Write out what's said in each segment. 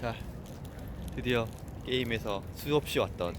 자, 드디어 게임에서 수없이 왔던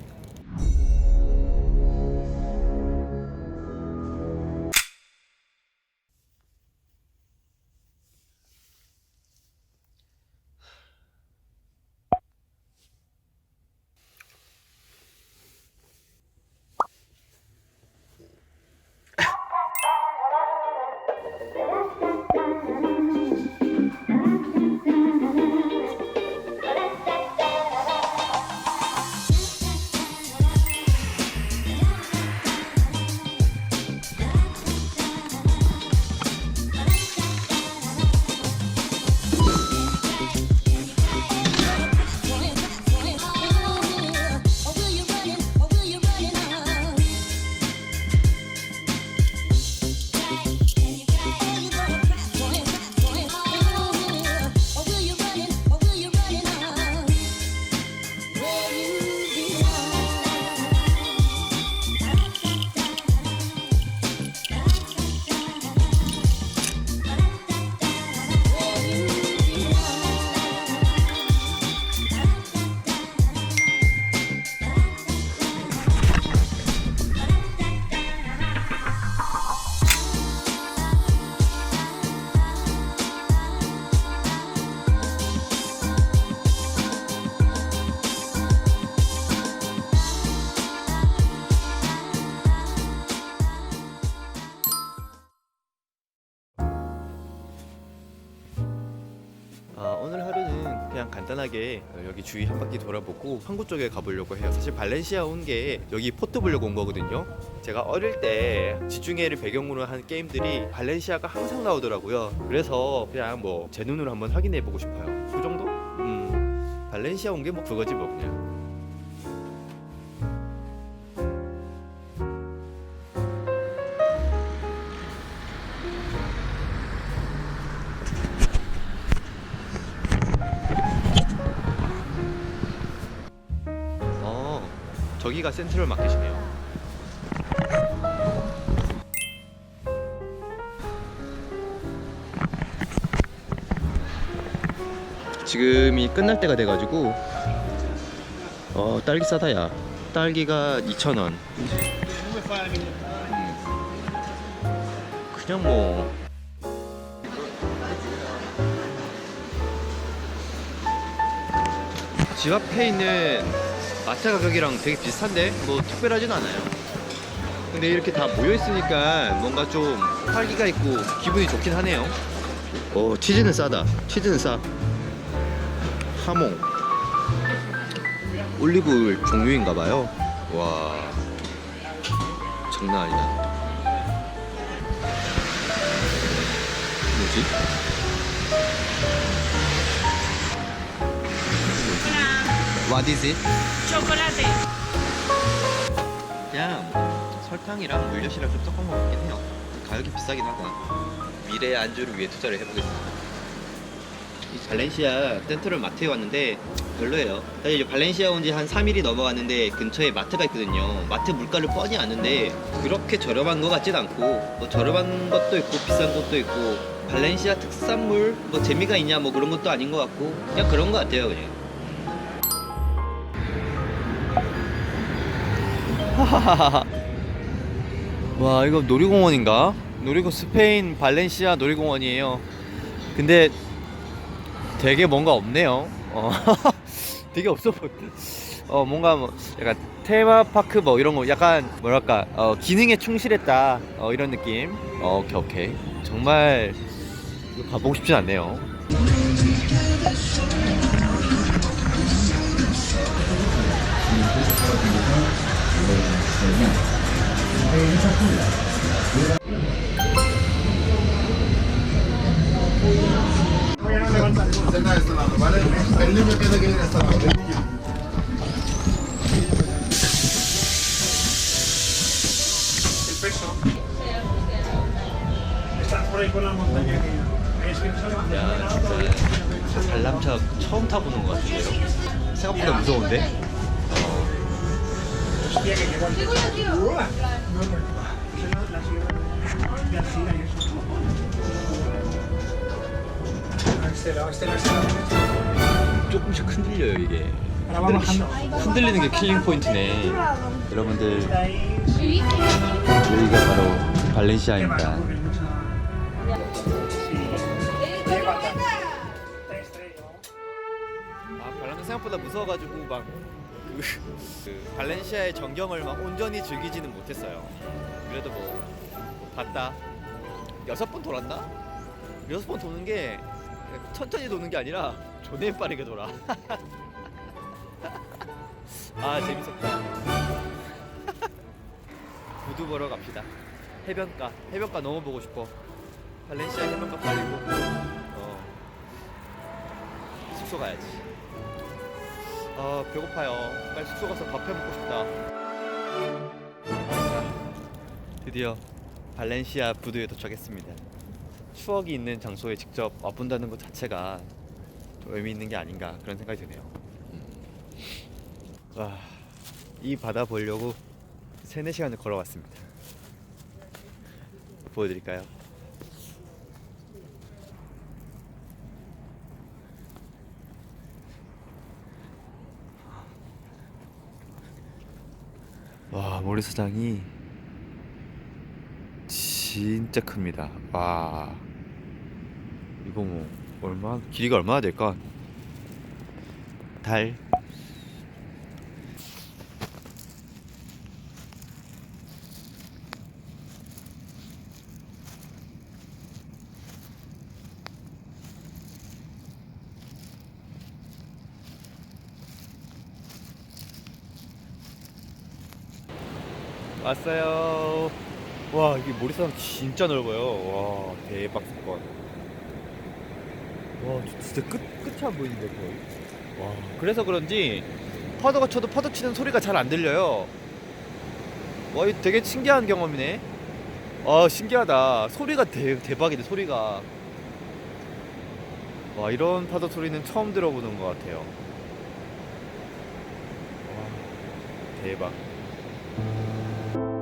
오늘 하루는 그냥 간단하게 여기 주위 한 바퀴 돌아보고 항구 쪽에 가보려고 해요. 사실 발렌시아 온 게 여기 포트 보려고 온 거거든요. 제가 어릴 때 지중해를 배경으로 한 게임들이 발렌시아가 항상 나오더라고요. 그래서 그냥 뭐 제 눈으로 한번 확인해 보고 싶어요. 그 정도? 음, 발렌시아 온 게 뭐 그거지 뭐 그냥. 저기가 센트럴 마켓이네요. 지금이 끝날 때가 돼가지고 어 딸기 싸다야. 딸기가 2,000원. 그냥 뭐 집 앞에 있는 마트 가격이랑 되게 비슷한데 뭐 특별하진 않아요. 근데 이렇게 다 모여 있으니까 뭔가 좀 활기가 있고 기분이 좋긴 하네요. 오 치즈는 싸다. 치즈는 싸. 하몽. 올리브 종류인가 봐요. 와 장난 아니다. 뭐지? What is it? chocolate. 그냥 설탕이랑 물엿이랑 좀 섞은 것 같긴 해요. 가격이 비싸긴 하다. 미래의 안주를 위해 투자를 해보겠습니다. 이 발렌시아 센트럴 마트에 왔는데 별로예요. 사실 이제 발렌시아 온 지 한 3일이 넘어갔는데 근처에 마트가 있거든요. 마트 물가를 뻔히 아는데 그렇게 저렴한 것 같진 않고 뭐 저렴한 것도 있고 비싼 것도 있고 발렌시아 특산물 뭐 재미가 있냐 뭐 그런 것도 아닌 것 같고 그냥 그런 것 같아요 그냥. 와 이거 놀이공원인가? 놀이공 스페인 발렌시아 놀이공원이에요. 근데 되게 뭔가 없네요. 어, 되게 없어 보여. 어 뭔가 뭐 약간 테마파크 뭐 이런 거 약간 뭐랄까 어, 기능에 충실했다 어, 이런 느낌. 어, 오케이 오케이 정말 가보고 싶진 않네요. 진짜 관람차 처음 타보는 것 같은데요. 생각보다 무서운데? 조금씩 흔들려요 이게. 흔들리, 흔들리는 게 킬링 포인트네. 여러분들 여기가 바로 발렌시아입니다. 아 발렌시아 생각보다 무서워가지고 막 그, 그 발렌시아의 전경을 막 온전히 즐기지는 못했어요. 그래도 뭐, 뭐 봤다. 여섯 번 돌았나? 여섯 번 도는 게 천천히 도는 게 아니라 존내 빠르게 돌아. 아 재밌었다. 구두 보러 갑시다. 해변가. 해변가 너무 보고 싶어. 발렌시아 해변가 빨리 보고 어. 숙소 가야지. 아 배고파요. 빨리 숙소 가서 밥 해 먹고 싶다. 드디어 발렌시아 부두에 도착했습니다. 추억이 있는 장소에 직접 와본다는 것 자체가 좀 의미 있는 게 아닌가 그런 생각이 드네요. 음. 와, 이 바다 보려고 3, 4시간을 걸어왔습니다. 보여드릴까요? 와, 모래사장이 진짜 큽니다. 와, 이거 뭐 얼마 길이가 얼마나 될까? 달. 왔어요. 와 이게 모래사장 진짜 넓어요. 와 대박 사건. 와 진짜 끝 끝이 안 보이는데 거의. 와 그래서 그런지 파도가 쳐도 파도 치는 소리가 잘 안 들려요. 와 이거 되게 신기한 경험이네. 아 신기하다. 소리가 대, 대박이네 소리가. 와 이런 파도 소리는 처음 들어보는 것 같아요. 와 대박. thank you